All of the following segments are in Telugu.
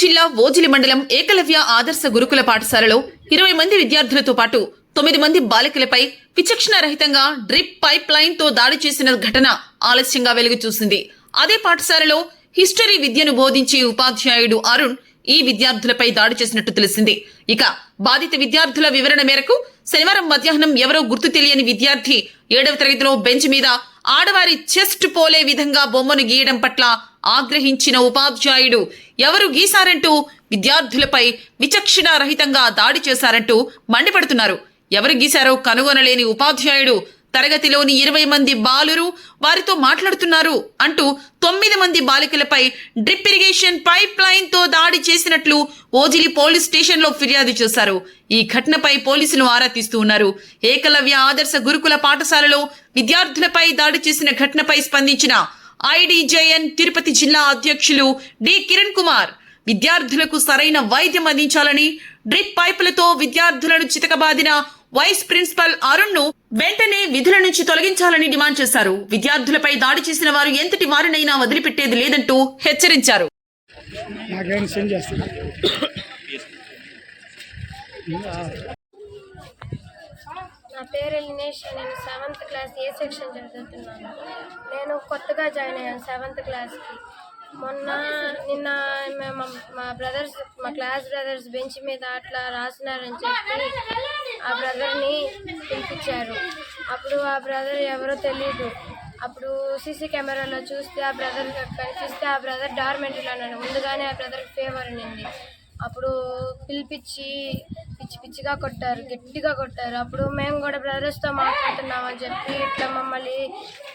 జిల్లా ఓజిలి మండలం ఏకలవ్య ఆదర్శ గురుకుల పాఠశాలలో ఇరవై మంది విద్యార్థులతో పాటు తొమ్మిది మంది బాలికలపై విచక్షణ రహితంగా డ్రిప్ పైప్ లైన్తో దాడి చేసిన ఘటన ఆలస్యంగా వెలుగు చూసింది. అదే పాఠశాలలో హిస్టరీ విద్యను బోధించే ఉపాధ్యాయుడు అరుణ్ ఈ విద్యార్థులపై దాడి చేసినట్టు తెలిసింది. ఇక బాధిత విద్యార్థుల వివరణ మేరకు శనివారం మధ్యాహ్నం ఎవరో గుర్తు తెలియని విద్యార్థి ఏడవ తరగతిలో బెంచ్ మీద ఆడవారి చెస్ట్ పోలే విధంగా బొమ్మను గీయడం పట్ల ఆగ్రహించిన ఉపాధ్యాయుడు ఎవరు గీశారంటూ విద్యార్థులపై విచక్షణారహితంగా దాడి చేశారంటూ మండిపడుతున్నారు. ఎవరు గీశారో కనుగొనలేని ఉపాధ్యాయుడు తరగతిలోని ఇరవై మంది బాలురు వారితో మాట్లాడుతున్నారు అంటూ తొమ్మిది మంది బాలికలపై డ్రిప్ ఇరిగేషన్ పైప్ లైన్తో దాడి చేసినట్లు ఓజిలి పోలీస్ స్టేషన్లో ఫిర్యాదు చేశారు. ఈ ఘటనపై పోలీసులు ఆరా తీస్తూ ఉన్నారు. ఏకలవ్య ఆదర్శ గురుకుల పాఠశాలలో విద్యార్థులపై దాడి చేసిన ఘటనపై స్పందించిన ఐడిజేఎన్ తిరుపతి జిల్లా అధ్యక్షులు డి. కిరణ్ కుమార్. విద్యార్థులకు సరైన వైద్యం అందించాలని డ్రిప్ పైపులతో విద్యార్థులను చితకబాదిన వైస్ ప్రిన్సిపల్ అరుణ్ను వెంటనే విధుల నుంచి తొలగించాలని డిమాండ్ చేశారు. విద్యార్థులపై దాడి చేసిన వారు ఎంతటి వారినైనా వదిలిపెట్టేది లేదంటూ హెచ్చరించారు. నా పేరు లినేష్ నేను సెవెంత్ క్లాస్ ఏ సెక్షన్ చదువుతున్నాను. నేను కొత్తగా జాయిన్ అయ్యాను సెవెంత్ క్లాస్కి మొన్న నిన్న మేము మా బ్రదర్స్ మా క్లాస్ బ్రదర్స్ బెంచ్ మీద అట్లా రాసినారని చెప్పి ఆ బ్రదర్ని పిలిపించారు. అప్పుడు ఆ బ్రదర్ ఎవరో తెలియదు అప్పుడు సీసీ కెమెరాలో చూస్తే ఆ బ్రదర్ కనిపిస్తే ఆ బ్రదర్ డార్మెంటరీలో అన్నాడు ముందుగానే ఆ బ్రదర్కి ఫేవర్ ఉన్నింది అప్పుడు పిలిపించి పిచ్చి పిచ్చిగా కొట్టారు గట్టిగా కొట్టారు. అప్పుడు మేము కూడా బ్రదర్స్తో మాట్లాడుతున్నామని చెప్పి ఇట్లా మమ్మల్ని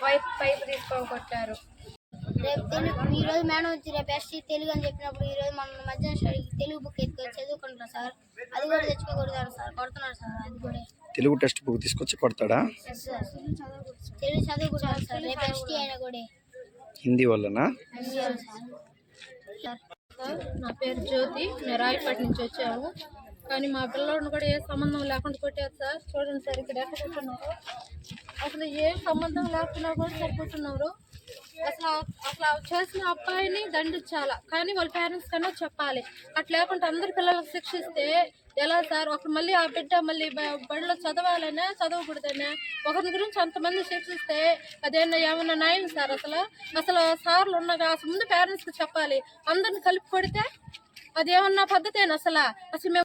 పైప్ పైప్ తీసుకొని కొట్టారు. రేపు తెలుగు ఈరోజు మేడం వచ్చి రేపు ఎస్టీ తెలుగు అని చెప్పినప్పుడు ఈరోజు మన మధ్యాహ్నం స్టడీకి తెలుగు బుక్ ఎత్తుకొని చదువుకుంటారు సార్. అది కూడా తెచ్చుకో కొడతారు సార్ కొడుతున్నారు సార్ అది కూడా. తెలుగు టెక్స్ట్ బుక్ తీసుకొచ్చి కొడతాడా? తెలుగు చదువుకుంటారు సార్ రేపు ఎస్టీ అయినా కూడా. హిందీ వల్లనా? సార్. నా పేరు జ్యోతి. మేము రాయపేట నుంచి వచ్చాము కానీ మా పిల్లోడిని కూడా ఏ సంబంధం లేకుండా కొట్టారు సార్. చూడండి సార్ ఇక్కడ ఎక్కడ అసలు ఏ సంబంధం లేకుండా కూడా సరిపోతున్నారు. అసలు అసలు చేసిన అబ్బాయిని దండించాలా? కానీ వాళ్ళ పేరెంట్స్ కన్నా చెప్పాలి. అట్లా లేకుండా అందరి పిల్లలకు శిక్షిస్తే ఎలా సార్? ఒక మళ్ళీ ఆ బిడ్డ మళ్ళీ బడిలో చదవాలనే చదవకూడదనే? ఒకరి గురించి అంతమంది శిక్షిస్తే అదేనా ఏమన్నా న్యాయం సార్ అసలు? అసలు సార్లు ఉన్నగా అసలు ముందు పేరెంట్స్కి చెప్పాలి. అందరిని కలిపి కొడితే అదేమన్నా పద్ధతేనా అసలు? అసలు మేము